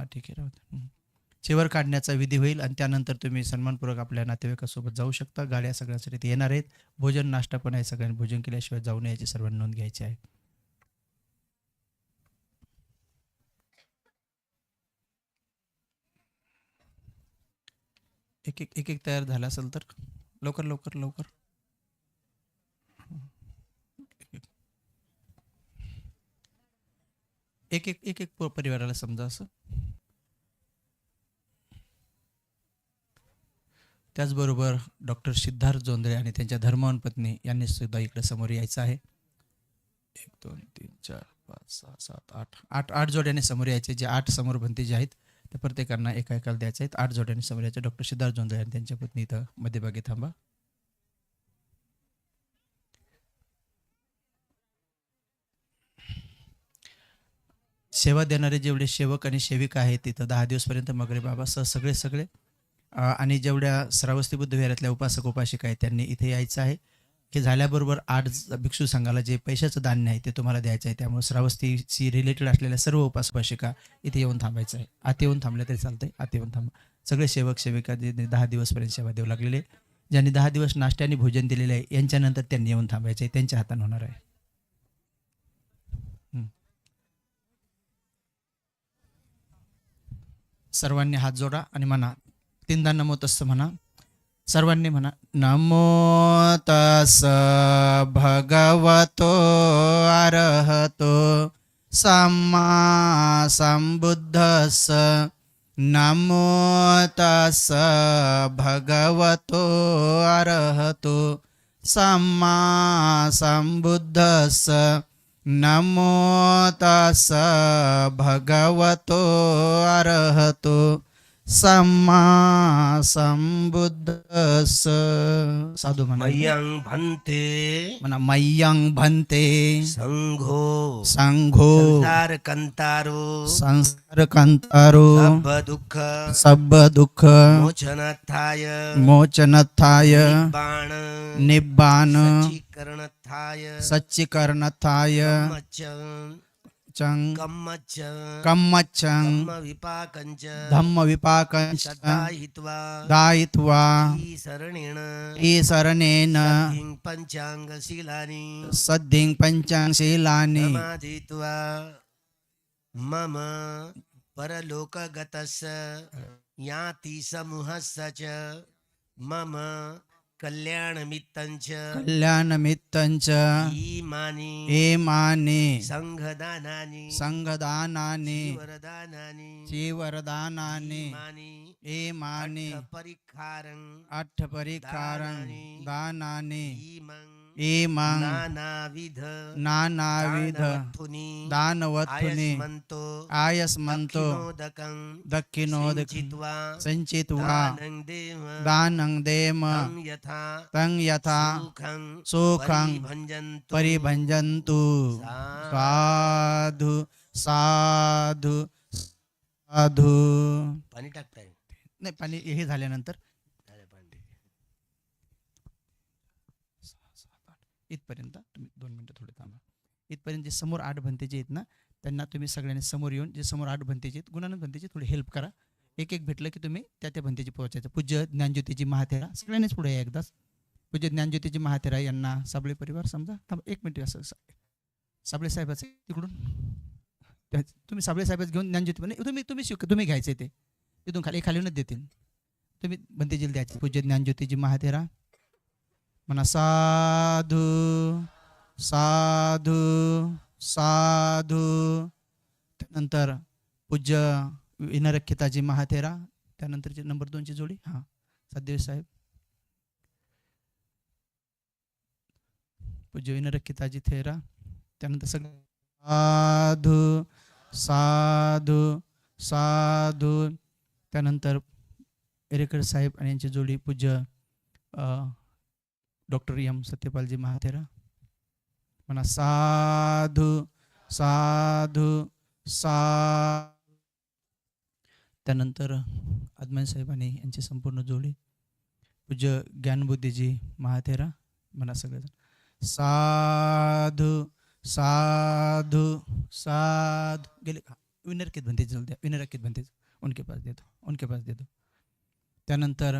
हां ठीक आहे राहू चेवर काढण्याचा विधी होईल आणि त्यानंतर तुम्ही सन्मानपूर्वक आपल्या नातेवाईकासोबत जाऊ शकता. गाड्या सगळ्यांसाठी ते येणार आहेत. भोजन नाश्ता पण आहे सगळ्यांनी. भोजन केल्याशिवाय जाऊ नये याची सर्वांनी नोंद घ्यायची आहे. एक एक एक एक तयार झाला असेल तर? लवकर लवकर लवकर. एक एक एक एक प- परिवाराला समजा असं. त्याचबरोबर डॉक्टर सिद्धार्थ जोंधळे आणि त्यांच्या धर्मवान पत्नी यांनी सुद्धा इकडे समोर यायचं आहे. एक दोन तीन चार पाच सहा सात आठ आठ आठ जोड्याने समोर यायचे. जे आठ समोर भंती जे आहेत ते प्रत्येकांना एका एकाला द्यायचे आहेत. आठ जोड्याने समोर यायचे. डॉक्टर सिद्धार्थ जोंधळे आणि त्यांच्या पत्नी इथं मध्यभागी थांबा. सेवा देणारे जेवढे सेवक आणि सेविका आहेत तिथं दहा दिवसपर्यंत मगरे बाबा सह सगळे सगळे. आणि जेवढ्या श्रावस्ती बुद्ध विहारातल्या उपासक उपासिका आहेत त्यांनी इथे यायचं आहे की झाल्याबरोबर आठ भिक्षू संघाला जे पैशाचं धान्य आहे ते तुम्हाला द्यायचं आहे त्यामुळे श्रावस्तीशी रिलेटेड असलेल्या सर्व उपास उपासिका इथे येऊन थांबायचं आहे. आत येऊन थांबल्या तरी चालतंय आत येऊन थांबा. सगळे सेवक सेविका जे दहा दिवसपर्यंत सेवा देऊ लागलेले ज्यांनी दहा दिवस नाश्त्याने भोजन दिलेले आहे यांच्यानंतर त्यांनी येऊन थांबायचं आहे त्यांच्या हाताने होणार आहे. सर्वांनी हात जोडा आणि म्हणा तीनदा नमो तस्स म्हणा. सर्वांनी म्हणा नमो तस भगवतो अरहतो सम्मा संबुद्धस नमो तस भगवतो अरहतो सम्मा संबुद्धस नमो तस भगवतो अरहतो सम्मा संबुद्धस साधू म्हणा मय्यं भन्ते म्हणा मय्यं भन्ते संघो संघो संसार कंतारो संसार कंतारो सब दुःख सब दुःख मोचनाथाय मोचनथाय बाण निब्बान सच्चीकरणथाय सच्चीकरणथाय धम्म विपाकंच दायित्वा। ई शरणेन समाधित्वा। मम परलोकगतस्य याति समूहस्य च। मम कल्याणमित्तञ्च कल्याणमित्तञ्च इमानि एमानि सङ्घदानानि सङ्गदानानि वरदानानि जीवरदानानि इमानि परिखारं अट्ठपरिकारं दानानि इमं इमं नानाविध नानाविध दानवत्थुनि आयस्मन्तो दक्षिणोदकं सञ्चित्वा दानं देम तं यथा तं यथा सुखं परिभञ्जन्तु। साधु साधु साधु। पाणी टाकताय? नाही पाणी हे झाल्यानंतर अरे पाणी. इथपर्यंत तुम्ही दोन मिनटं थोडे थांबा. इथपर्यंत जे समोर आठ भंतेचे आहेत ना त्यांना तुम्ही सगळ्यांनी समोर येऊन जे समोर आठ भंतेचे आहेत गुणानंद भंतेचे थोडी हेल्प करा. एक एक भेटलं की तुम्ही त्या त्या भंतेची पोहोचायचं. पूज्य ज्ञानज्योतीची महाथेरा सगळ्यांनीच पुढे या एकदाच. पूज्य ज्ञानज्योतीची महाथेरा यांना साबळे परिवार समजा. थांबा एक मिनिट असं साबळे साहेबाचं तिकडून. तुम्ही साबळे साहेबाच घेऊन ज्ञानज्योती पण तुम्ही तुम्ही शिक तुम्ही घ्यायचे ते. तिथून खाली खालीनच देतील. तुम्ही भंतेजीला द्यायचे पूज्य ज्ञानज्योतीची महाथेरा म्हणा साधू साधू साधू. त्यानंतर पूज्य विनरखिताजी महाथेरा. त्यानंतरची नंबर दोनची जोडी हां सदेव साहेब. पूज्य विनरखिताजी थेरा. त्यानंतर सगळं साधू साधू साधू. त्यानंतर एरेकर साहेब आणि यांची जोडी पूज्य डॉक्टर एम सत्यपालजी महाथेरा म्हणा साधू साधू सा त्यानंतर आदमान साहेबांनी यांची संपूर्ण जोडी. पूज्य ज्ञानबुद्धीजी महाथेरा म्हणा सगळेजण. साधू साधू साधू. गेले का? विनर कित भंतेज द्या. विनर कित भंतेज उनके पास देतो. उनके पास देतो. त्यानंतर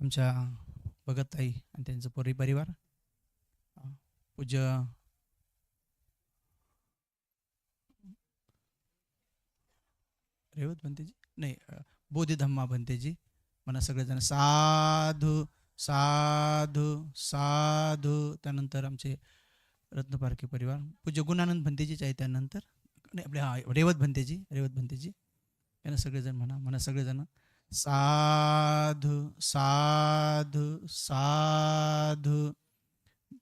आमच्या भगतताई आणि त्यांचं परि परिवार. पूज्य रेवत भंतेजी नाही अं, बोधिधम्मा भंतेजी म्हणा सगळेजण साधू साधू साधू. त्यानंतर आमचे रत्नपारखे परिवार. पूज्य गुणानंद भंतेजीच आहे त्यानंतर नाही आपल्या रेवत भंतेजी रेवत भंतेजी यांना सगळेजण म्हणा म्हणा सगळेजण साधू साधू. साधू.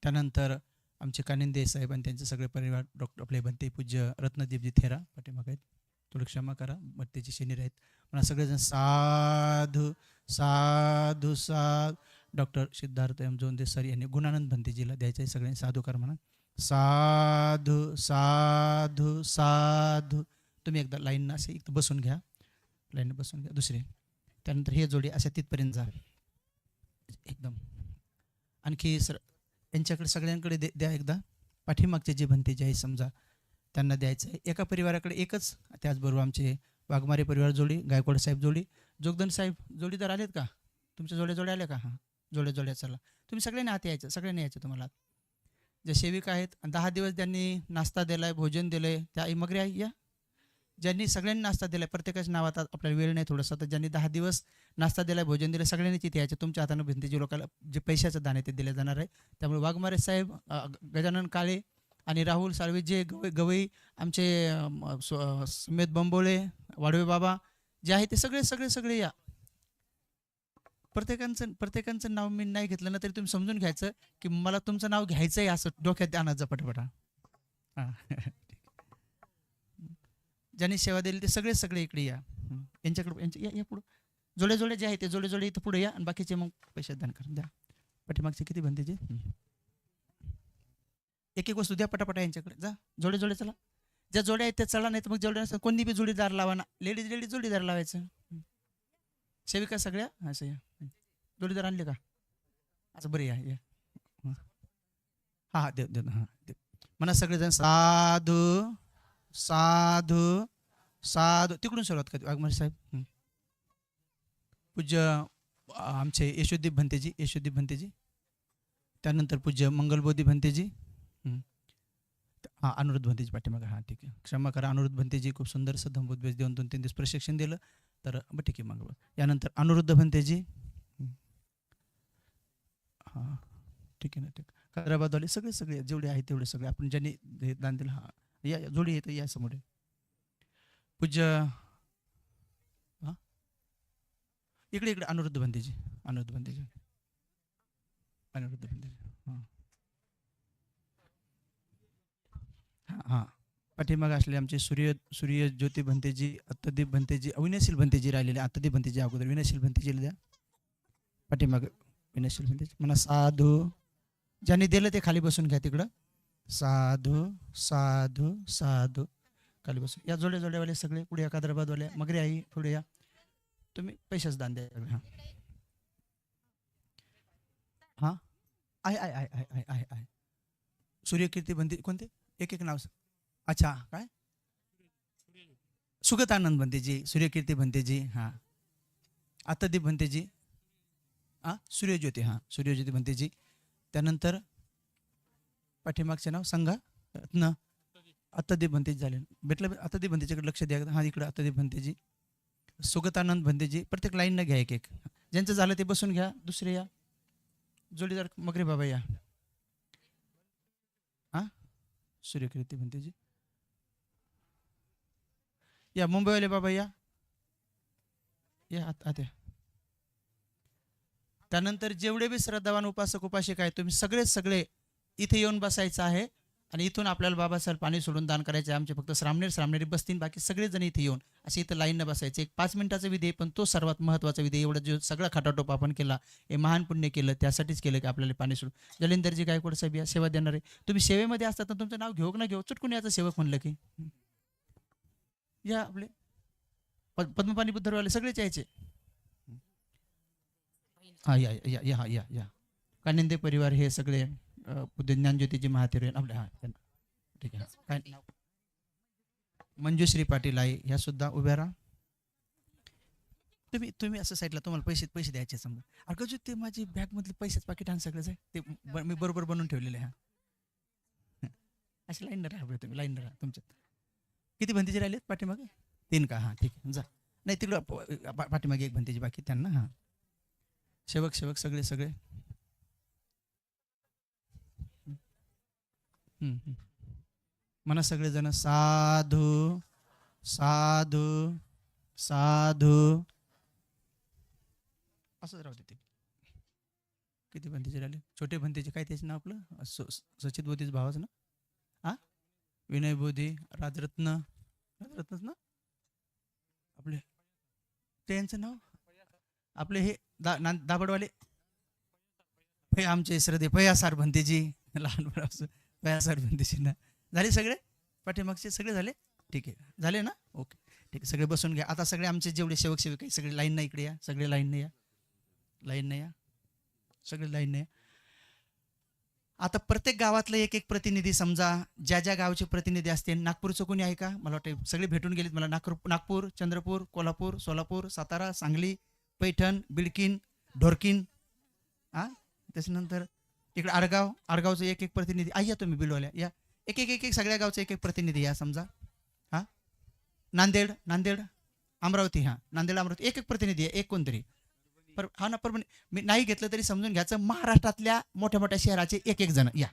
त्यानंतर आमचे कानिंदे साहेब आणि त्यांचे सगळे परिवार डॉक्टर आपले भंते पूज्य रत्नदीपजी थेरा पाठीमाग आहेत. थोडं क्षमा करा मत्तेची शनिर आहेत म्हणा सगळेजण साधू साधू साध. Doctor Siddharth M. Jonde sir यांनी गुणानंद भंतेजीला द्यायचं आहे सगळ्यांनी साधूकार म्हणा. साधू साधू साधू. तुम्ही एकदा लाईननं असे एक बसून घ्या. लाईन बसून घ्या. दुसरी. त्यानंतर हे जोडी अशा तिथपर्यंत जा. एकदम. आणखी सर यांच्याकडे सगळ्यांकडे दे द्या एकदा. पाठीमागचे जे भंतेजे आहे समजा त्यांना द्यायचं आहे. एका परिवाराकडे एकच त्याचबरोबर आमचे वाघमारे परिवार जोडी गायकवाड साहेब जोडी जोगदन साहेब जोडीदार आलेत का? तुमच्या जोड्या जोड्या आल्या का? हां जोड्या जोड्या चला. तुम्ही सगळ्यांनी हात यायचं सगळ्यांनी यायचं तुम्हाला. जे सेविका आहेत आणि दहा दिवस त्यांनी नाश्ता दिला आहे भोजन दिलं आहे त्या आई मगरे आई या. ज्यांनी सगळ्यांनी नाश्ता दिला आहे प्रत्येकाच्या नावात आपल्याला वेळ नाही थोडंसं. तर ज्यांनी दहा दिवस नाश्ता दिला भोजन दिलं सगळ्यांनीच इथे यायचं. तुमच्या हातानं भिंतीचे लोकांना जे पैशाचं दान आहे ते दिले जाणार आहे. त्यामुळे वाघमारे साहेब गजानन काळे आणि राहुल साळवे जे गवई गवई आमचे सुमेध बंबोळे वाडवे बाबा जे आहे ते सगळे सगळे सगळे या. प्रत्येकांचं प्रत्येकांचं नाव मी नाही घेतलं ना तरी तुम्ही समजून घ्यायचं की मला तुमचं नाव घ्यायचं आहे असं डोक्यात आणायचं पटपटा. हां. ज्यांनी सेवा दिली ते सगळे सगळे इकडे या. यांच्याकडे यांच्या या या पुढं. जोडे जोडे जे आहे ते जोडे जोडे इथं पुढे या आणि बाकीचे मग पैसे दान करून द्या. पाठीमागचे किती बनतेचे एक एक वस्तू द्या पटापटा यांच्याकडे. जा. जोडे जोडे चला. ज्या जोड्या आहेत त्या चला नाही तर मग जोड्या नसतात. कोणी बी जोडीदार लावा ना. लेडीज लेडीज जोडीदार लावायचं. सेविका सगळ्या? असं या. जोडीदार आणले का? असं बरं या या. हं. हा हा देव देव हां देव. म्हणा सगळेजण साधू साधू साधू तिकडून सुरुवात करते. वाघमारे साहेब पूज्य आमचे यशोदीप भंतेजी यशोदीप भंतेजी. त्यानंतर पूज्य मंगलबोधी भंतेजी हां. अनुरुद्ध भंतेजी पाठीमागे. हां ठीक आहे. क्षमा करा अनुरुद्ध भंतेजी खूप सुंदर असं देऊन दोन तीन दिवस प्रशिक्षण दिलं. तर मग ठीक आहे मग यानंतर अनुरुद्ध भंतेजी हां. ठीक आहे ना ठीक. हैदराबादवाले सगळे सगळे जेवढे आहेत तेवढे सगळे आपण ज्यांनी हे दान दिलं हां या जोडी येते या समोर पूज्य इकडे इकडे अनुरुद्ध बंदेजी अनुरुद्ध बंदेजी. अनुरुद्ध बंदेजी हां. हां हां. पाठीमागे असले आमचे सूर्य सूर्य ज्योती भंतेजी अत्तदीप भंतेजी अविनयशील भंतेजी राहिलेले अत्तदीप भंतेजी अगोदर विनयशील भंतेजीला द्या पाठीमाग विनयशील भंतेजी म्हणा साधू. ज्यांनी दिलं ते खाली बसून घ्या तिकडं. साधू साधू साधू. खाली बसू. या जोड्या जोड्यावाले सगळे पुढे या कादराबादवाले. मगरे आई पुढे या. तुम्ही पैशाच दान द्या हां. हां? आहे आहे आहे आहे आहे आहे सूर्यकीर्ती बंदी कोणते? एक एक नाव अच्छा काय? सुगतानंद भंतेजी सूर्यकीर्ती भंतेजी हां. आत्तादीप बनतेजी हां सूर्यज्योती हां सूर्यज्योती भंतेजी त्यानंतर पाठीमागचे नाव सांगा. रत्न आत्तादीप भंतेजी झाले. भेटलं आत्तादीप भंतेजीकडे लक्ष द्या. हां इकडं आत्तादीप भंतेजी. सुगतानंद भंतेजी. प्रत्येक लाईननं घ्या एक एक. ज्यांचं झालं ते बसून घ्या. दुसरे या. जोडीदार मगरे बाबा या. हा? सूर्यकीर्ती भंतेजी. या मुंबईवाले बाबा या. या आता त्यानंतर जेवढे बी श्रद्धावान उपासक उपासिक आहेत तुम्ही सगळे सगळे इथे येऊन बसायचं आहे. आणि इथून आपल्याला बाबासाहेब पाणी सोडून दान करायचे आमचे फक्त श्रामनेर श्रामनेरी बसतील बाकी सगळेजण इथे येऊन असे इथं लाईननं बसायचे. एक पाच मिनिटाचा विधेय पण तो सर्वात महत्त्वाचा विधेय एवढं एवढा जो सगळा खाटाटोप आपण केला हे महान पुण्य केलं त्यासाठीच केलं की आपल्याला पाणी सोडून. जलिंदरजी गायकवाड साहेब या सेवा देणारे तुम्ही सेवेमध्ये असतात तर तुमचं नाव घेऊ ना घेऊ चुटकून याचं सेवक म्हणलं की. या आपले. पद- पद्मपाणी बुद्धरवाले सगळेच यायचे. हा या या या या या या. कानिंदे परिवार हे सगळे. अ, पूज्य ज्ञानज्योतीजी महातेर आपले हां त्यांना ठीक आहे काय नाव मंजुश्री पाटील आहे ह्या सुद्धा उभ्या राहा तुम्ही तुम्ही असं साईडला तुम्हाला पैसे पैसे द्यायचे समजा अगं जो ते माझी बॅगमधले पैसेच पाकिट आण सगळंच आहे ते ब- मी बरोबर बनवून ठेवलेले हा अशी लाईन राहा बरं तुम्ही लाईन राहा तुमच्यात किती भंतीचे राहिलेत पाठीमागे तीन का हां ठीक आहे जा नाही तिकडं प- पा- पाठीमागे एक भंतीची बाकी त्यांना हां सेवक सेवक सगळे सगळे म्हणा सगळेजण साधू साधू साधू. असंच राहते ते. किती भंतीचे राहिले? छोटे भंतीचे काय त्याचे नाव आपलं? सचित बोधीच भावाचं ना हा विनय बोधी राजरत्न. राजरत्नच ना? आपले त्यांचं नाव? आपले हे दा दाबडवाले हे आमचे श्रद्धे पयासार भंतेजी लहानपणापासून पयासार भंतेजी झाले सगळे? पाठीमागचे सगळे झाले? ठीक आहे. झाले ना? ओके. ठीक आहे. सगळे बसून घ्या. आता सगळे आमचे जेवढे सेवक सेवक आहे सगळे लाईन नाही इकडे या. सगळे लाईन या. लाईन या. सगळे लाईन या. आता प्रत्येक गावातलं एक एक प्रतिनिधी समजा ज्या ज्या गावचे प्रतिनिधी असते नागपूरचं कोणी आहे का? मला वाटतं सगळे भेटून गेलेत. मला नागपूर नागपूर चंद्रपूर कोल्हापूर सोलापूर सातारा सांगली पैठण बिडकीन ढोरकीन. हां त्याच्यानंतर तिकडे आडगाव आडगावचं एक एक प्रतिनिधी आ, या तुम्ही बिलवल्या या. एक एक एक एक सगळ्या गावचं एक एक प्रतिनिधी या समजा. हां? नांदेड नांदेड अमरावती हां. नांदेड अमरावती एक एक प्रतिनिधी आहे एक कोणतरी पर हा ना पण मी नाही घेतलं तरी समजून घ्यायचं महाराष्ट्रातल्या मोठ्या मोठ्या शहराचे एक एक जण या.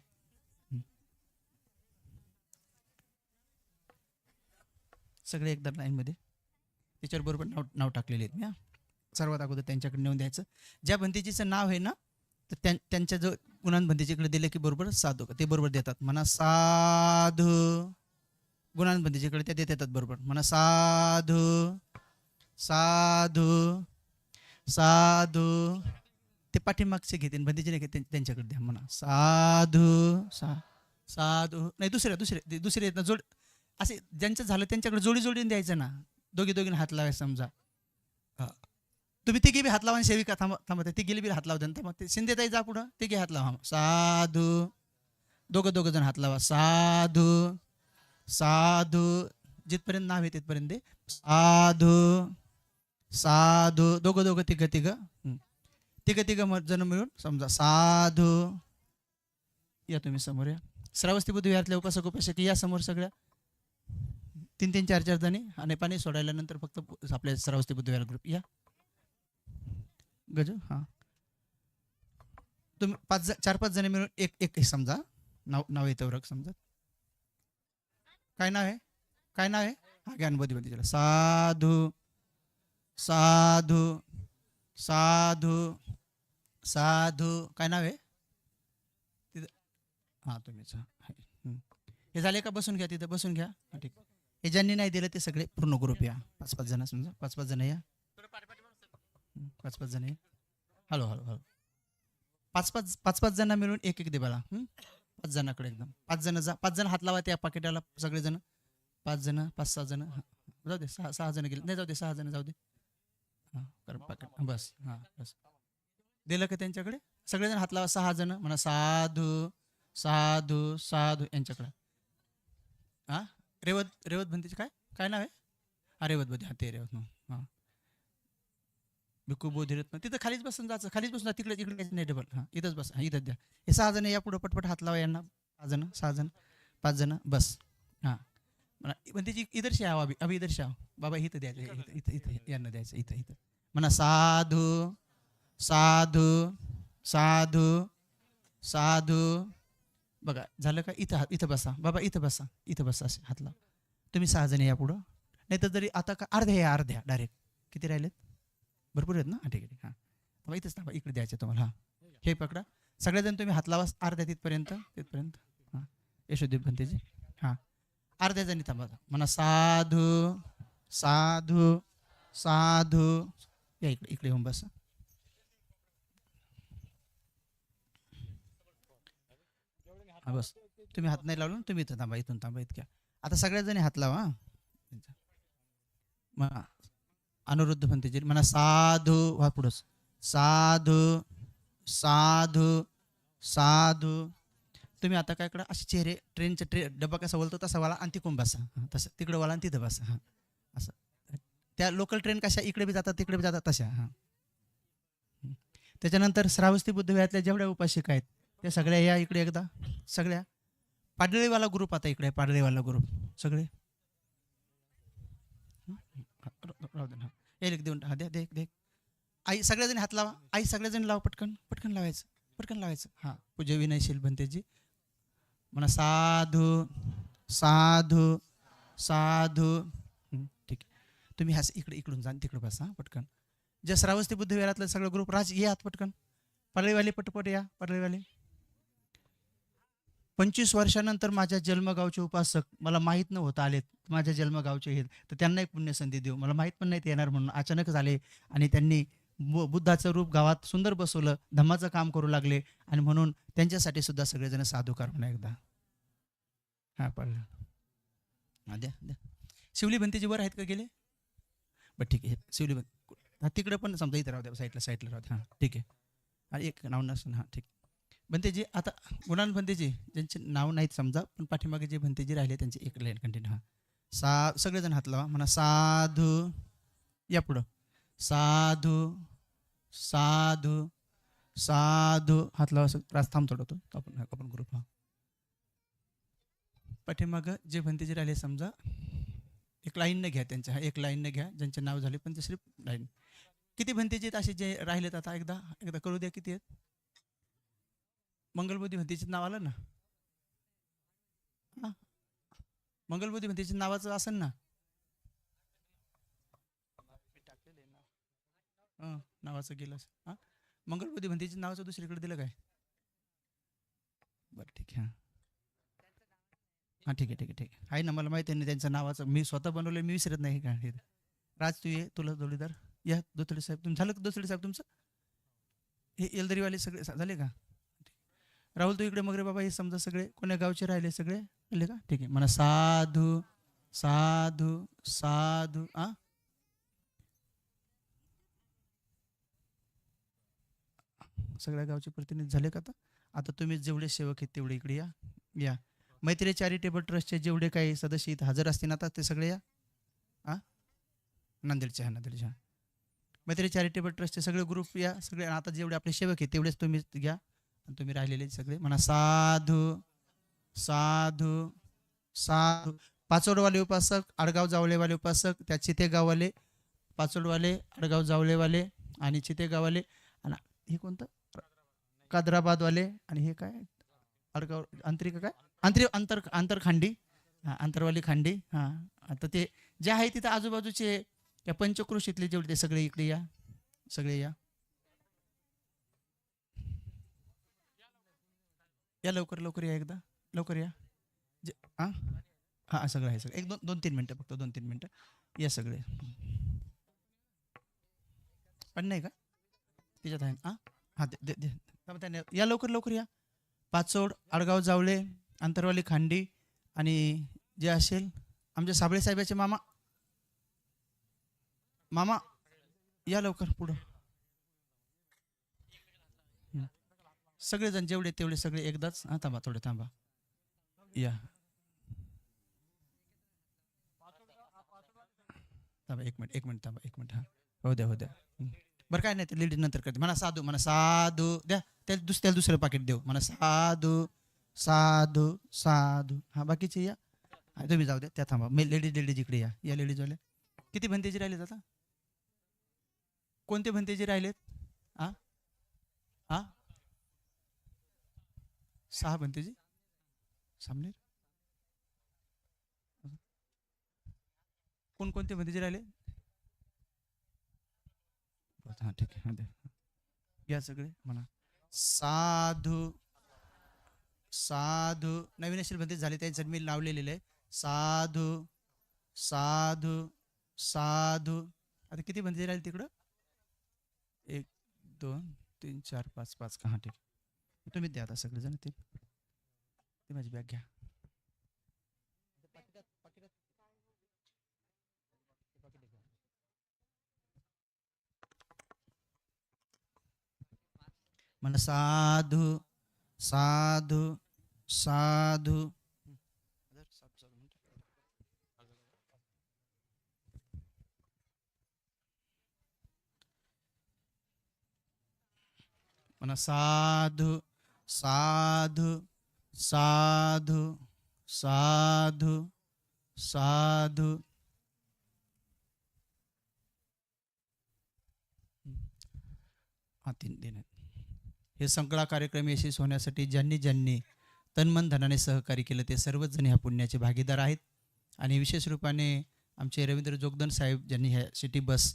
सगळे एकदा लाईनमध्ये. त्याच्यावर बरोबर नाव नाव टाकलेले आहेत मी हां सर्वात अगोदर त्यांच्याकडे नेऊन द्यायचं. ज्या भंतीजीचं नाव आहे ना तर त्यां त्यांच्या जो गुणांबंदीच्याकडे दिलं की बरोबर साधू ते बरोबर देतात. म्हणा साधू. गुणांबंदीच्याकडे ते देत येतात बरोबर. म्हणा साधू. साधू. साधू. ते पाठीमागचे घेते बंदीचे नाही घेते त्यांच्याकडे द्या. म्हणा साधू. सा साधू. नाही दुसरे दुसरे ते दुसरे आहेत ना जोड असे ज्यांचं झालं त्यांच्याकडे जोडी जोडीने द्यायचं ना. दोघी दोघीने हात लावायचं समजा. हा. तुम्ही तिघे बी हात लावा आणि सेविका थांबा थांबत. ती गेली बी हात लावते थांबा ते शिंदेताई जा पुढं. तिघे हात लावा. साधू. दोघं दोघं जण हात लावा. साधू. साधू. जिथपर्यंत नाव आहे तिथपर्यंत दे. साधू. साधू. दोघं दोघं तिघं तिघं. तिघं तिघं जण मिळून समजा साधू. या तुम्ही समोर या. श्रावस्ती बुद्ध विहारातल्या उपासक उपासक या समोर सगळ्या. तीन तीन चार चार जणी. आणि पाणी सोडायला नंतर फक्त आपल्या श्रावस्ती बुद्ध विहार ग्रुप या. गज हां. तुम्ही पाच ज- चार पाच जण मिळून एक एक समजा. नाव नाव येतं रग समजा. काय नाव आहे? काय नाव आहे? हा ज्ञानबोधी बंदी साधू साधू साधू साधू. काय नाव आहे? तिथं हां तुम्हीच. हां हे झाले का? बसून घ्या तिथं. बसून घ्या. ठीक. हे ज्यांनी नाही दिलं ते सगळे पूर्ण ग्रुप या. पाच पाच जण समजा. पाच पाच जण या. पाच पाच जण हॅलो हॅलो हॅलो पाच पाच पाच पाच जण मिळून एक एक दे मला पाच जणांकडे एकदम. पाच जण जा पाच जण हात लावा त्या पाकिटाला सगळेजण. पाच जण पाच सहा जण हां. जाऊ दे सहा सहा जण गेले. नाही जाऊ दे सहा जण जाऊ दे. हां कर पाकिट. बस हां बस. दिलं का त्यांच्याकडे? सगळेजण हात लावा सहा जण. म्हणा साधू साधू साधू यांच्याकडे. हां? रेवत रेवत भंतीचे काय? काय नाव आहे? हा रेवत बंदी. हां ते रेवत हां. हां बोधिरत बोधिरत्न तिथं खालीच बसून जायचं. खालीच बसून जा. तिकडे तिकडे. नाही डबल. हां इथंच बस. हां इथंच द्या. हे सहा जण या पुढं पटपट हात लावा यांना. सहा जण सहा जण पाच जण. बस. हां. म्हणा पण त्याची इधर आव अभि. अभि इधर शाव बाबा इथं द्यायचं. इथं इथं इथं यांना द्यायचं. इथं इथं. म्हणा साधू साधू साधू साधू. बघा झालं का? इथं हात इथं बसा. बाबा इथं बसा. इथं बसा असे हात लावा. तुम्ही सहा जण या पुढं. नाही तर जरी आता का अर्ध्या या अर्ध्या. डायरेक्ट. किती राहिलेत? भरपूर आहेत ना? ठीक आहे ठीक आहे. हां. मला इथंच थांबा इकडे द्यायचं तुम्हाला. हां. हे पकडा. सगळेजण तुम्ही हात लावा अर्ध्या तिथपर्यंत तिथपर्यंत. हां. यशोदीप भंतेजी हां. अर्ध्या जणी थांबा म्हणा साधू साधू साधू. या इकडे इकडे येऊन बसा. हा बस. तुम्ही हात नाही लावला तुम्ही इथं थांबा इथून थांबा इतक्या. आता सगळ्याजणी हात लावा हां. मग अनुरुद्ध म्हणते म्हणा साधू व्हा पुढंच साधू साधू साधू तुम्ही आता काय करा असे चेहरे ट्रेनचे ट्रे डबा कसा वळतो तसा वाला आणि तिकडून बसा हां तसं तिकडं वाला आणि तिथं बसा हां असं त्या लोकल ट्रेन कशा इकडे बी जातात तिकडे बी जातात तशा हां त्याच्यानंतर श्रावस्ती बुद्धविहारातल्या जेवढ्या उपासिका आहेत त्या सगळ्या या इकडे एकदा सगळ्या पाडळीवाला ग्रुप आता इकडे पाडळेवाला पाडळीवाला ग्रुप सगळे एक हे देऊन हा द्या देख देख आई सगळ्याजणी हात लावा. आई सगळेजण लावा पटकन पटकन लावायचं पटकन लावायचं. हां पूज्य विनयशील बनतेजी. म्हणा साधू साधू साधू. ठीक आहे. तुम्ही ह्या इकडे इकडून जा तिकडे बसा हां पटकन. जे श्रावस्ती बुद्धविहारातलं सगळं ग्रुप राज ये आत पटकन. परळीवाले पटपट या परळीवाले. पंचवीस वर्षानंतर माझ्या जन्मगावचे उपासक मला माहीत नव्हतं आलेत माझ्या जन्मगावचे हे तर त्यांना एक पुण्यसंधी देऊ. मला माहीत पण नाही ते येणार म्हणून. अचानकच आले आणि त्यांनी बु- बुद्धाचं रूप गावात सुंदर बसवलं धम्माचं काम करू लागले आणि म्हणून त्यांच्यासाठी सुद्धा सगळेजण साधूकार म्हणा एकदा. हां पडलं हां द्या द्या. शिवली भंतीजी वर आहेत का गेले? बरं ठीक आहे. शिवली बंत तिकडं पण समजा इथं राहू द्या साईडला साईडला राहू द्या. हां ठीक आहे. आणि एक नाव नसेल हां ठीक. भंतेजी आता गुणान भंतेजी ज्यांचे नाव नाहीत समजा पण पाठीमागे जे भंतेजी राहिले त्यांचे एक लाईन कंटिन्यू हा. सा सगळेजण हात लावा. म्हणा साधू या पुढं. साधू साधू साधू. हात लावा सग- राज थांब थोडं आपण आपण ग्रुप हा. पाठीमागं जे भंतेजी राहिले समजा एक लाईननं घ्या त्यांच्या. हा एक लाईननं घ्या. ज्यांचे नाव झाले पण तिसरी लाईन. किती भंतेजी आहेत असे जे राहिलेत आता? एकदा एकदा करू द्या किती आहेत? मंगलबुद्धी भंतीचं नाव आलं ना? हा. मंगलबुद्धी भंतीच्या नावाचं असेल ना? हं, नावाचं गेलं. हा? मंगलबुद्धी भंतीच्या नावाचं दुसरीकडे दिलं काय? बरं ठीक आहे हां. ठीक आहे ठीक आहे ठीक आहे. आहे ना मला माहिती आहे ना त्यांचं नावाचं. मी स्वतः बनवलं मी विसरत नाही का? राज तू ये तुला जोडीदार. या दोतडे साहेब. तुम झालं का दोतडे साहेब तुमचं? हे एलदरीवाले सगळे झाले का? राहुल तू इकडे मग रे बाबा हे समजा सगळे कोण्या गावचे राहिले सगळे? राहिले का? ठीक आहे. म्हणा साधू साधू साधू आ? सगळ्या गावचे प्रतिनिधी झाले का आता? आता तुम्ही जेवढे सेवक आहेत तेवढे इकडे या. या. मैत्री चॅरिटेबल ट्रस्टचे जेवढे काही सदस्य इथं हजर असतील आता ते सगळे या. आ? नांदेडचे हा नांदेडचे हा मैत्री चॅरिटेबल ट्रस्टचे सगळे ग्रुप या. सगळे आता जेवढे आपले सेवक आहेत तेवढेच तुम्ही घ्या. आणि तुम्ही राहिलेले सगळे. म्हणा साधू साधू साधू. पाचोडवाले उपासक आडगाव जावलेवाले उपासक त्या चितेगाववाले पाचोडवाले आडगाव जावलेवाले आणि चितेगाववाले. आणि हे कोणतं? कादराबादवाले. आणि हे काय? आडगाव आंतरिक काय? आंतरी अंतर आंतरखांडी. हां आंतरवाली खांडी. हां. आता ते जे आहे तिथं आजूबाजूचे या पंचक्रोशीतले जेवढे ते सगळे इकडे या. सगळे या. या लवकर लवकर या एकदा. लवकर या. जे हां हां सगळं आहे सगळं. एक दोन दोन तीन मिनटं फक्त दोन तीन मिनटं. या सगळे. पण नाही का? त्याच्यात आहे. हां हां दे दे त्याने या लवकर लवकर या. पाचोड आडगाव जावळे अंतरवाली खांडी आणि जे असेल आमच्या साबळे साहेबाचे मामा. मामा या लवकर पुढं. सगळेजण जेवढे तेवढे सगळे एकदाच. हां थांबा थोडे थांबा. या. थांबा एक मिनिट एक मिनिट थांबा एक मिनिट हां. हो द्या हो द्या. बरं काय नाही ते लेडीज नंतर करते. म्हणा साधू म्हणा साधू द्या. त्याला दुस त्याला दुसरं पाकिट देऊ. म्हणा साधू साधू साधू. हां बाकीचे या. तुम्ही जाऊ द्या त्या थांबा. मी लेडीज लेडीज इकडे या. या लेडीजवाले किती भंतेजी राहिलेत आता? कोणते भंतेजी राहिलेत? हा सहा भंतेजी सामने. कोण कोणते भंतेजी राहिले? हां ठीक आहे हां द्या या सगळे म्हणा. साधू साधू नवीन असेल भंतेज झाले त्यांचं मी लावलेले आहे साधू साधू साधू. आता किती भंतेजी राहिले तिकडं? एक दोन तीन चार पाच पाच का हां ठीक आहे. तुम्ही द्या आता सगळेजण ते ते माझी बॅग घ्या म्हणा साधू साधू साधु म्हणा साधु साध साध साध साध. तीन हे संकळा कार्यक्रम यशस्वी होण्यासाठी ज्यांनी ज्यांनी तन्मन धनाने सहकार्य केलं ते सर्वच जण ह्या पुण्याचे भागीदार आहेत. आणि विशेष रूपाने आमचे रवींद्र जोगदन साहेब ज्यांनी ह्या सिटी बस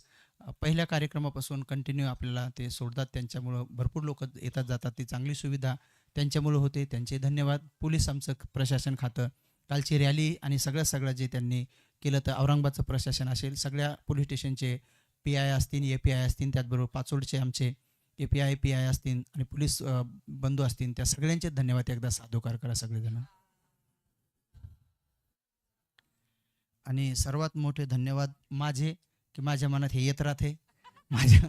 पहिल्या कार्यक्रमापासून कंटिन्यू आपल्याला ते सोडतात. त्यांच्यामुळं भरपूर लोक येतात जातात. ती चांगली सुविधा त्यांच्यामुळं होते. त्यांचे धन्यवाद. पोलीस आमचं प्रशासन खातं. कालची रॅली आणि सगळं सगळं जे त्यांनी केलं तर औरंगाबादचं प्रशासन असेल सगळ्या पोलीस स्टेशनचे पी आय असतील ए पी आय असतील त्याचबरोबर पाचोडचे आमचे A P I P I असतील आणि पोलीस बंधू असतील त्या सगळ्यांचे धन्यवाद एकदा साधुकार करा सगळेजण. आणि सर्वात मोठे धन्यवाद माझे की माझ्या मनात हे येत राहते. माझ्या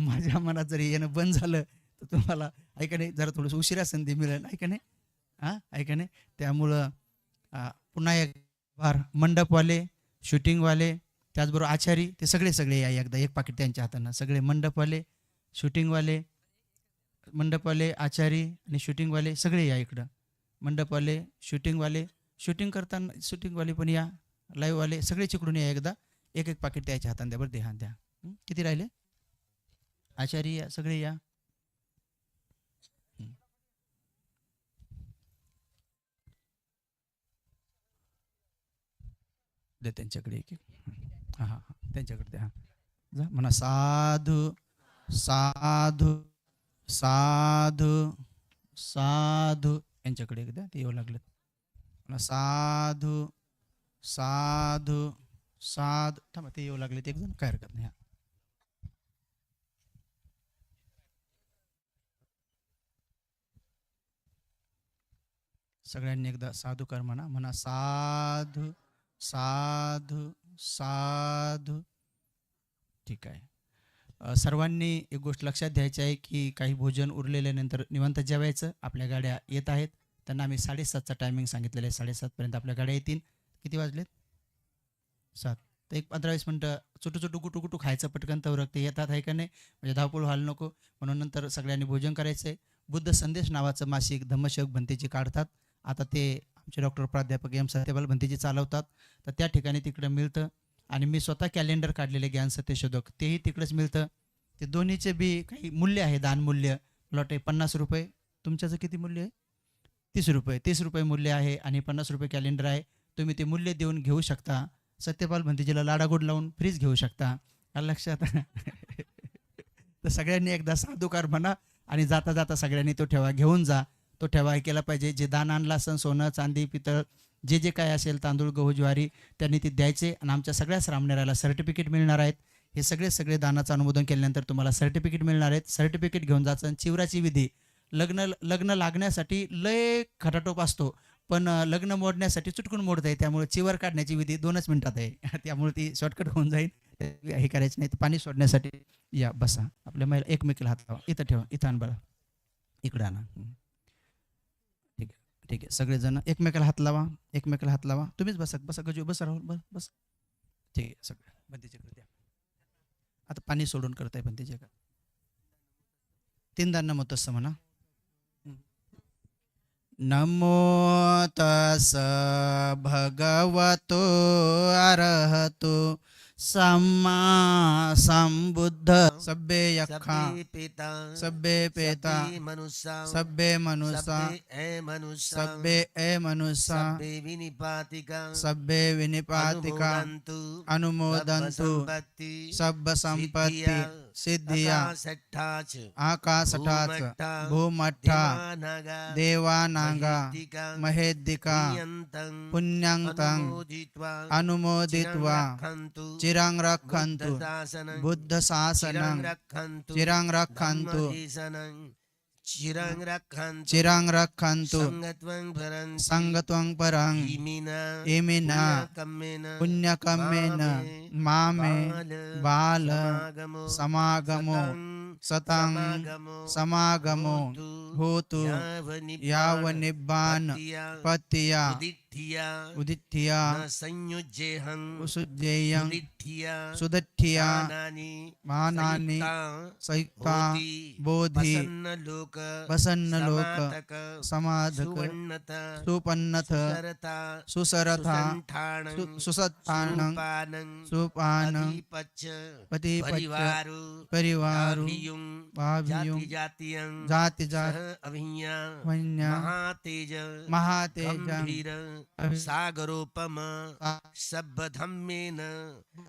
माझ्या मनात जर येणं बंद झालं तर तुम्हाला ऐका नाही जरा थोडंसं उशिरा संधी मिळेल. ऐका नाही? हां? ऐका नाही? त्यामुळं पुन्हा एक बार मंडपवाले शूटिंगवाले त्याचबरोबर आचारी ते सगळे सगळे या एकदा एक पाकिट त्यांच्या हातानं. सगळे मंडपवाले शूटिंगवाले मंडपवाले आचारी आणि शूटिंगवाले सगळे या इकडं. मंडपवाले शूटिंगवाले शूटिंग करताना शूटिंगवाले पण या लाईव्हवाले सगळे चिकडून या एकदा. एक एक पाकिट द्यायच्या हाताने द्या बरं द्या. द्या किती राहिले? आचारी या सगळे या. द्या त्यांच्याकडे एक एक. हां हां हां त्यांच्याकडे द्या हां. जा म्हणा साधू साधू साधू साधू. यांच्याकडे एक द्या ते येऊ लागलेत. म्हणा साधू साधू साध थांबा ते येऊ लागले ते एकजण काय हरकत नाही हा. सगळ्यांनी एकदा साधू कर म्हणा. म्हणा साधू साधू साधू. ठीक आहे. सर्वांनी एक गोष्ट लक्षात द्यायची आहे की काही भोजन उरलेल्यानंतर निवांत जेवायचं. आपल्या गाड्या येत आहेत. त्यांना आम्ही साडेसातचा टायमिंग सांगितलेलं आहे. साडेसातपर्यंत आपल्या गाड्या येतील. किती वाजलेत? सात. तर एक पंधरा वीस मिनटं चुटू चुटू कुटू कुटू खायचं पटकन तवरक ते येतात आहे का नाही? म्हणजे धावपळ व्हायला नको. म्हणून नंतर सगळ्यांनी भोजन करायचं आहे बुद्ध संदेश नावाचं मासिक धम्मशोक भंतेची काढतात. आता ते आमचे डॉक्टर प्राध्यापक एम सत्यपाल भंतेजी चालवतात. तर त्या ठिकाणी तिकडं मिळतं. आणि मी स्वतः कॅलेंडर काढलेले ज्ञान सत्यशोधक. तेही तिकडंच मिळतं. ते दोन्हीचे बी काही मूल्य आहे दान मूल्य. लॉट आहे पन्नास रुपये. तुमच्याचं किती मूल्य आहे? तीस रुपये. तीस रुपये मूल्य आहे आणि पन्नास रुपये कॅलेंडर आहे. तुम्ही ते मूल्य देऊन घेऊ शकता. सत्यपाल भंतीजीला लाडागोड लावून फ्रीज घेऊ शकता. लक्षात तर सगळ्यांनी एकदा साधुकार म्हणा आणि जाता जाता सगळ्यांनी तो ठेवा घेऊन जा. तो ठेवा हे केला पाहिजे. जे दान आणला असन सोनं चांदी पितळ जे जे काय असेल तांदूळ गहू ज्वारी त्यांनी ते द्यायचे आणि आमच्या सगळ्या श्रामनेराला सर्टिफिकेट मिळणार आहेत. हे सगळे सगळे दानाचं अनुमोदन केल्यानंतर तुम्हाला सर्टिफिकेट मिळणार आहेत. सर्टिफिकेट घेऊन जायचं आणि चिवराची विधी. लग्न लग्न लागण्यासाठी लय खटाटोप असतो. पण लग्न मोडण्यासाठी चुटकून मोडत आहे त्यामुळे चिवर काढण्याची विधी दोनच मिनिटात आहे. त्यामुळे ती शॉर्टकट होऊन जाईल. हे करायचं नाही. तर पाणी सोडण्यासाठी या बसा. आपल्या महिला एकमेकीला हात लावा. इथं ठेवा. इथं आण बरं. इकडं आणा. ठीक आहे. ठीक आहे. सगळेजण एकमेकाला हात लावा. एकमेकाला हात लावा. तुम्हीच बसा. बसा. गजू बसा राहुल. बस बस. ठीक आहे. सगळं. बंदीचे द्या. आता पाणी सोडून करताय बंदीच्या का तीनदा नमत असं म्हणा. नमो तस भगवतो अरहतो। सम्मा संबुद्ध सब्बे यखा सब्बे पेता। सब्बे पेता। मनुष्या। सब्बे मनुष्य। ए मनुष्या। सब्बे ए मनुष्य। सब्बे विनिपातिका। सब्बे विनिपातिका। अनुमोदन्तु सब संपत्ती सिद्धिया। सट्ठाच आकाशठाच भूमठ्ठा देवानागा। महेद्दिका, पुण्यंतं अनुमोदित्वा। चिरं रक्षन्तु। बुद्ध शासनं चिरं रक्षन्तु। චිරං රක්ඛන්තු චිරං රක්ඛන්තු සංගත්වං පරං සංගත්වං පරං ඉමිනා එමිනා පුඤ්ඤ කම්මේන මාමේ බාල සමාගමෝ සතං සමාගමෝ හෝතු යාව නිබ්බාන පත්‍තිය पत्या उदिठ्ठिया उदित्या न संयुज्येहं उसुज्जेयं उदिठ्ठिया सुदठ्ठिया मानानि मानानि संयुक्ता सयुक्ता होती बोधी प्रसन्नलोक प्रसन्नलोक समातक समाधक सुवन्नत सुपन्नथ सुसरता सुसरथा सुसंठाणं सु- सुसत्तानं सुपानं पतिपच्च परिवारो परिवारु अभियुं भाव्युं जाति जातियं जाति सह जात अभिज्ञा महातेज महातेज सागरोपम सब्बधम्मेन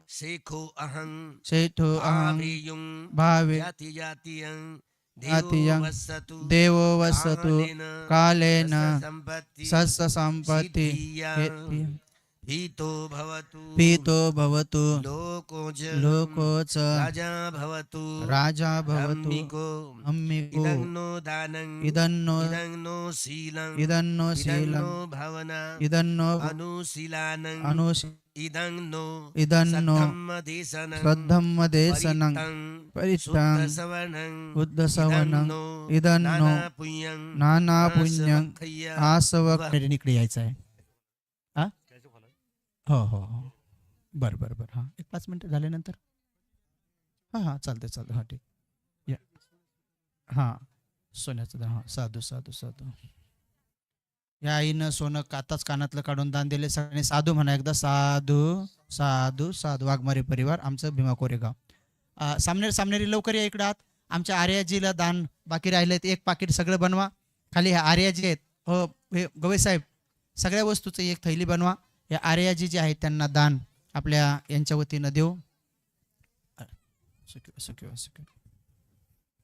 शेखो अहं। शेठो आवेयुं भावे। जाति जातियं जातियं देवो वसतु। देवो वसतु कालेन संपत्ति सस्य सम्पत्ति सिद्धिया भीतो भवतु। पीतो भवतु। लोको च। लोको च। राजा भवतु। राजा भवतु। अम्मिको। इदं नो दानं। इदन्नो। इदं नो शीलं। इदन्नो इदं शीलं। नो भवना। इदन्नो। अनुशीलानं। अनुश। इदं नो इदन्नो। सद्धम्मदेशनं श्रद्धम्मदेशनं। परितं परिष्टां शुद्धसवनं। बुद्धसवनं नो इदन्नो। नानापुण्यं नानापुण्यं आसवख्य आसवक इकडे यायचं आहे? हो हो हो. बरं बरं बरं. हां. एक पाच मिनटं झाल्यानंतर? हां हां. चालतंय चालतं हां ठीक. या. हां. सोन्याचं हां. साधू साधू साधू. या आईनं सोनं काताच कानातलं काढून दान दिले. सगळ्यांनी साधू म्हणा एकदा. साधू साधू साधू. वाघमारे परिवार. आमचं भीमा कोरेगाव. सामनेर सामनेरी लवकर या इकडं आत. आमच्या आर्याजीला दान बाकी राहिले एक पाकिट सगळं बनवा. खाली ह्या आर्याजी आहेत. हो हे गवई साहेब सगळ्या वस्तूचं एक थैली बनवा. या आर्याजी जे आहेत त्यांना दान आपल्या यांच्या वतीनं देऊ.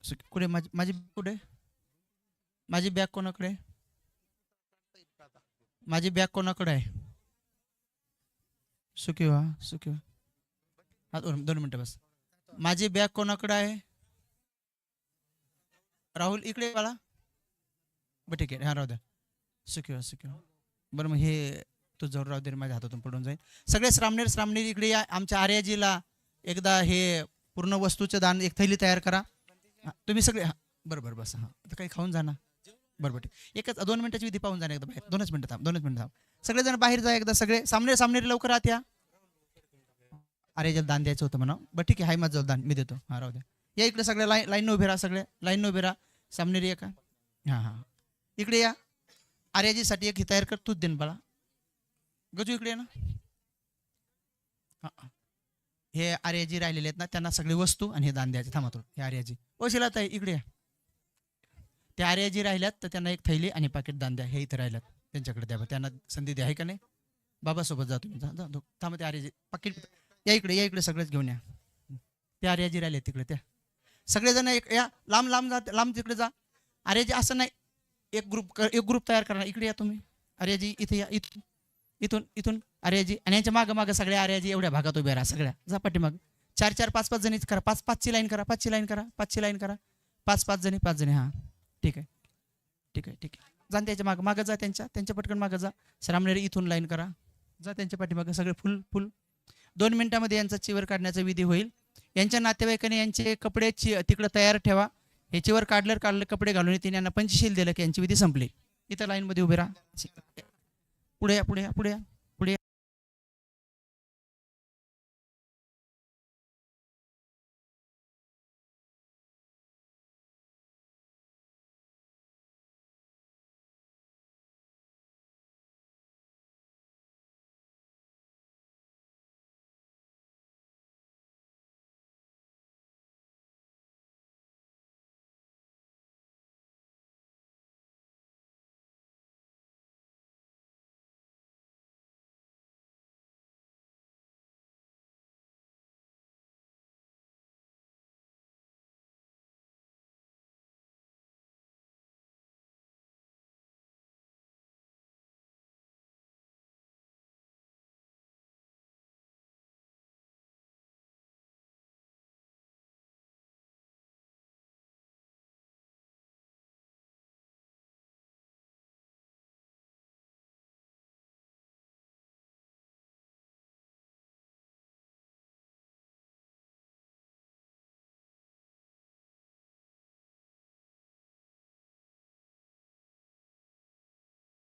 सुखी कुठे? माझी माझी कुठे? माझी बॅग कोणाकडे? माझी बॅग कोणाकडे आहे? सुखी व्हा सुखी व्हा हा दोन दोन मिनटं बस. माझी बॅग कोणाकडे आहे? राहुल इकडे बाळा. बरं ठीक आहे. हा राहू द्या. सुखी व्हा सुखी व्हा बरं मग हे तो जोरराव राहू माझ्या हातातून पडून जाईल सगळे श्रामनेर श्रामनेर इकडे या आमच्या आर्याजीला. एकदा हे पूर्ण वस्तूचं दान एक थैली तयार करा. तुम्ही सगळे हां बरं बरं बस हां. आता काही खाऊन जा ना. बरं बरं ठीक. एकच दोन मिनिटाची विधी पाहून जाणार एकदा बाहेर. दोनच मिनिटं थांब दोनच मिनिटं थांब. सगळेजण बाहेर जा एकदा सगळे. सामने सामने लवकर आत या. आर्याजीला दान द्यायचं होतं म्हणा बरं ठीक आहे हाय माझं दान मी देतो. हां राहू द्या या इकडे सगळे लाईन लाईन उभे राहा सगळे. लाईन उभे राहा. सामनेरी का? हां हां. इकडे या. आर्याजीसाठी एक ही तयार कर तूच देन बाळा. गजू इकडे ना. हे आर्याजी राहिलेले आहेत ना त्यांना सगळी वस्तू आणि हे दान द्यायचे. थांबा थोडं. हे आर्याजी. ओ ताई इकडे या. ते आर्याजी राहिल्यात तर त्यांना एक थैली आणि पाकिट दान द्या. हे इथे राहिल्यात. त्यांच्याकडे द्या बा. त्यांना संधी द्या आहे का नाही? बाबासोबत जा तुम्ही. जा, थांबा ते आर्याजी. पाकिट या इकडे या इकडे सगळेच घेऊन या. ते आर्याजी राहिले तिकडे त्या. सगळेजण एक या. लांब लांब जा लांब तिकडे जा. आर्याजी असं नाही. एक ग्रुप एक ग्रुप तयार करा इकडे या तुम्ही. आर्याजी इथे या. इथून. इथून इथून आर्याजी आणि यांच्या मागं मागं सगळ्या आर्याजी एवढ्या भागात उभ्या राहा सगळ्या. जा पाठीमाग. चार चार पाच पाच जणीच करा. पाच पाचची लाईन करा पाचची लाईन करा पाचची लाईन करा. पाच पाच जणी पाच जणी हां. ठीक आहे. ठीक आहे ठीक आहे. जा त्याच्या मागं. मागं जा त्यांच्या. त्यांच्या पटकन मागं जा. श्रामनेरी इथून लाईन करा. जा त्यांच्या पाठीमागं. सगळे फुल फुल दोन मिनिटामध्ये यांचा चिवर काढण्याचा विधी होईल. यांच्या नातेवाईकाने यांचे कपडे चि तिकडं तयार ठेवा. हे चिवर काढलं काढलं कपडे घालून तिने यांना पंचशील दिलं की यांची विधी संपली. इथं लाईनमध्ये उभे राहा. पुढे या पुढे या पुढे या.